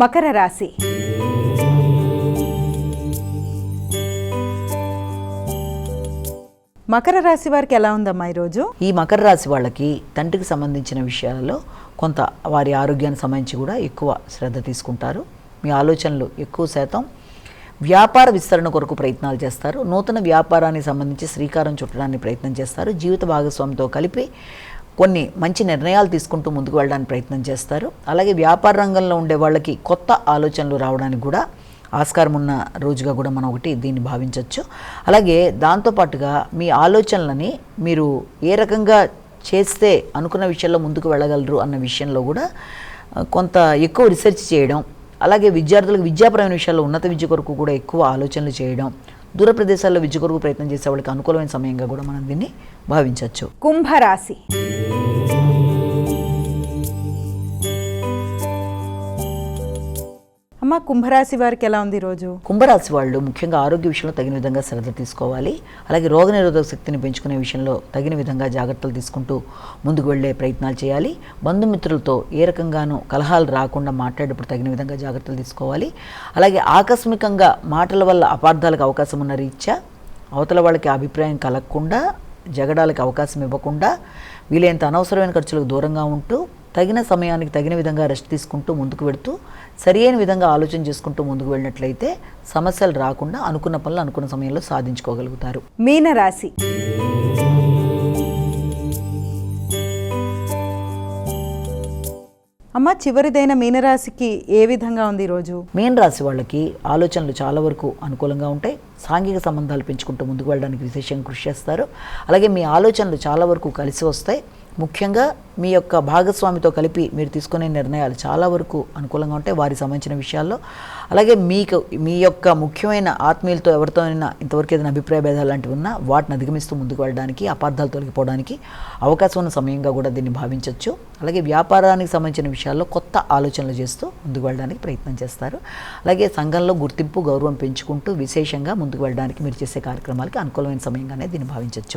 మకర రాశి. మకర రాశి వారికి ఎలా ఉందమ్మా ఈరోజు? ఈ మకర రాశి వాళ్ళకి తండ్రికి సంబంధించిన విషయాలలో కొంత వారి ఆరోగ్యానికి సంబంధించి కూడా ఎక్కువ శ్రద్ధ తీసుకుంటారు. మీ ఆలోచనలు ఎక్కువ శాతం వ్యాపార విస్తరణ కొరకు ప్రయత్నాలు చేస్తారు. నూతన వ్యాపారానికి సంబంధించి శ్రీకారం చుట్టడానికి ప్రయత్నం చేస్తారు. జీవిత భాగస్వామితో కలిపి కొన్ని మంచి నిర్ణయాలు తీసుకుంటూ ముందుకు వెళ్ళడానికి ప్రయత్నం చేస్తారు. అలాగే వ్యాపార రంగంలో ఉండే వాళ్ళకి కొత్త ఆలోచనలు రావడానికి కూడా ఆస్కారం ఉన్న రోజుగా కూడా మనం ఒకటి దీన్ని భావించవచ్చు అలాగే దాంతోపాటుగా మీ ఆలోచనలని మీరు ఏ రకంగా చేస్తే అనుకున్న విషయంలో ముందుకు వెళ్ళగలరు అన్న విషయంలో కూడా కొంత ఎక్కువ రీసెర్చ్ చేయడం అలాగే విద్యార్థులకు విద్యాపరమైన విషయాల్లో ఉన్నత విద్య కొరకు కూడా ఎక్కువ ఆలోచనలు చేయడం దూర ప్రదేశాల్లో విద్య కొరకు ప్రయత్నం చేసే వాళ్ళకి అనుకూలమైన సమయంగా కూడా మనం దీన్ని భావించవచ్చు కుంభరాశి. అమ్మ కుంభరాశి వారికి ఎలా ఉంది ఈరోజు కుంభరాశి వాళ్ళు ముఖ్యంగా ఆరోగ్య విషయంలో తగిన విధంగా శ్రద్ధ తీసుకోవాలి. అలాగే రోగనిరోధక శక్తిని పెంచుకునే విషయంలో తగిన విధంగా జాగ్రత్తలు తీసుకుంటూ ముందుకు వెళ్ళే ప్రయత్నాలు చేయాలి. బంధుమిత్రులతో ఏ రకంగానూ కలహాలు రాకుండా మాట్లాడేటప్పుడు తగిన విధంగా జాగ్రత్తలు తీసుకోవాలి. అలాగే ఆకస్మికంగా మాటల వల్ల అపార్థాలకు అవకాశం ఉన్న రీత్యా అవతల వాళ్ళకి అభిప్రాయం కలగకుండా జగడాలకు అవకాశం ఇవ్వకుండా వీలైనంత అనవసరమైన ఖర్చులకు దూరంగా ఉంటూ తగిన సమయానికి తగిన విధంగా రెస్ట్ తీసుకుంటూ ముందుకు వెడుతూ సరియైన విధంగా ఆలోచన చేసుకుంటూ ముందుకు వెళ్ళినట్లయితే సమస్యలు రాకుండా అనుకున్న పనులు అనుకున్న సమయంలో సాధించుకోగలుగుతారు. మీనరాశి. అమ్మ చివరిదైన మీనరాశికి ఏ విధంగా ఉంది ఈరోజు మీన రాశి వాళ్ళకి ఆలోచనలు చాలా వరకు అనుకూలంగా ఉంటాయి. సాంఘిక సంబంధాలు పెంచుకుంటూ ముందుకు వెళ్ళడానికి విశేషంగా కృషి చేస్తారు. అలాగే మీ ఆలోచనలు చాలా వరకు కలిసి వస్తాయి. ముఖ్యంగా మీ యొక్క భాగస్వామితో కలిపి మీరు తీసుకునే నిర్ణయాలు చాలా వరకు అనుకూలంగా ఉంటాయి వారికి సంబంధించిన విషయాల్లో. అలాగే మీకు మీ యొక్క ముఖ్యమైన ఆత్మీయులతో ఎవరితోనైనా ఇంతవరకు ఏదైనా అభిప్రాయ భేదాలు లాంటివి ఉన్నా వాటిని అధిగమిస్తూ ముందుకు వెళ్ళడానికి అపార్థాలు తొలగిపోవడానికి అవకాశం ఉన్న సమయంగా కూడా దీన్ని భావించవచ్చు అలాగే వ్యాపారానికి సంబంధించిన విషయాల్లో కొత్త ఆలోచనలు చేస్తూ ముందుకు వెళ్ళడానికి ప్రయత్నం చేస్తారు. అలాగే సంఘంలో గుర్తింపు గౌరవం పెంచుకుంటూ విశేషంగా ముందుకు వెళ్ళడానికి మీరు చేసే కార్యక్రమాలకి అనుకూలమైన సమయంగానే దీన్ని భావించవచ్చు